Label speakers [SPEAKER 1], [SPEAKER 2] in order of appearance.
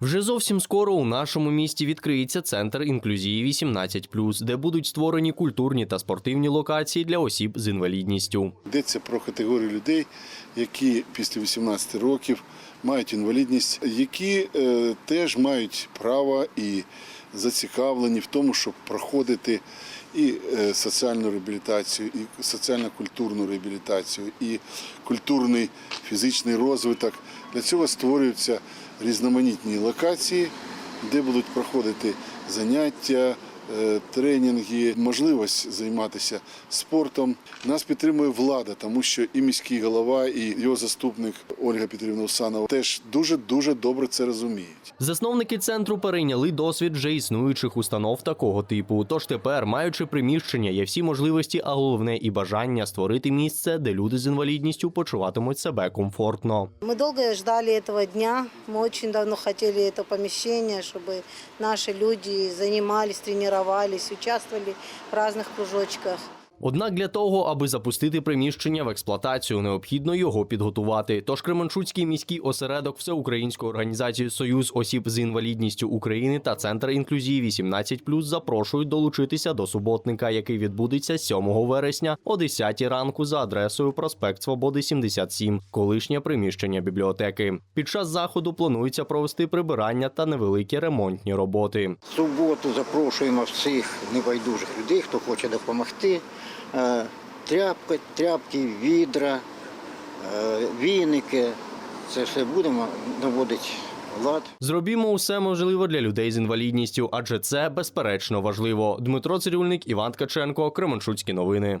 [SPEAKER 1] Вже зовсім скоро у нашому місті відкриється центр інклюзії 18+, де будуть створені культурні та спортивні локації для осіб з інвалідністю.
[SPEAKER 2] Йдеться про категорію людей, які після 18 років мають інвалідність, які е, теж мають право і зацікавлені в тому, щоб проходити і е, соціальну реабілітацію, і соціально-культурну реабілітацію, і культурний фізичний розвиток. Для цього створюються різноманітні локації, де будуть проходити заняття, тренінги, можливість займатися спортом. Нас підтримує влада, тому що і міський голова, і його заступник Ольга Петрівна Усанова теж дуже дуже добре це розуміють.
[SPEAKER 1] Засновники центру перейняли досвід вже існуючих установ такого типу. Тож тепер, маючи приміщення, є всі можливості, а головне і бажання створити місце, де люди з інвалідністю почуватимуть себе комфортно.
[SPEAKER 3] Мы долго ждали этого дня. Мы очень давно хотели это помещение, чтобы наши люди занимались, тренировались, участвовали в разных кружочках.
[SPEAKER 1] Однак для того, аби запустити приміщення в експлуатацію, необхідно його підготувати. Тож Кременчуцький міський осередок Всеукраїнської організації Союз осіб з інвалідністю України та Центр інклюзії 18+, запрошують долучитися до суботника, який відбудеться 7 вересня о 10 ранку за адресою проспект Свободи 77, колишнє приміщення бібліотеки. Під час заходу планується провести прибирання та невеликі ремонтні роботи.
[SPEAKER 4] Суботу запрошуємо всіх небайдужих людей, хто хоче допомогти. Е, Тряпки, тряпки, відра, е, віники. Це все будемо наводити лад.
[SPEAKER 1] Зробімо усе можливе для людей з інвалідністю, адже це безперечно важливо. Дмитро Цирюльник, Іван Ткаченко, Кременчуцькі новини.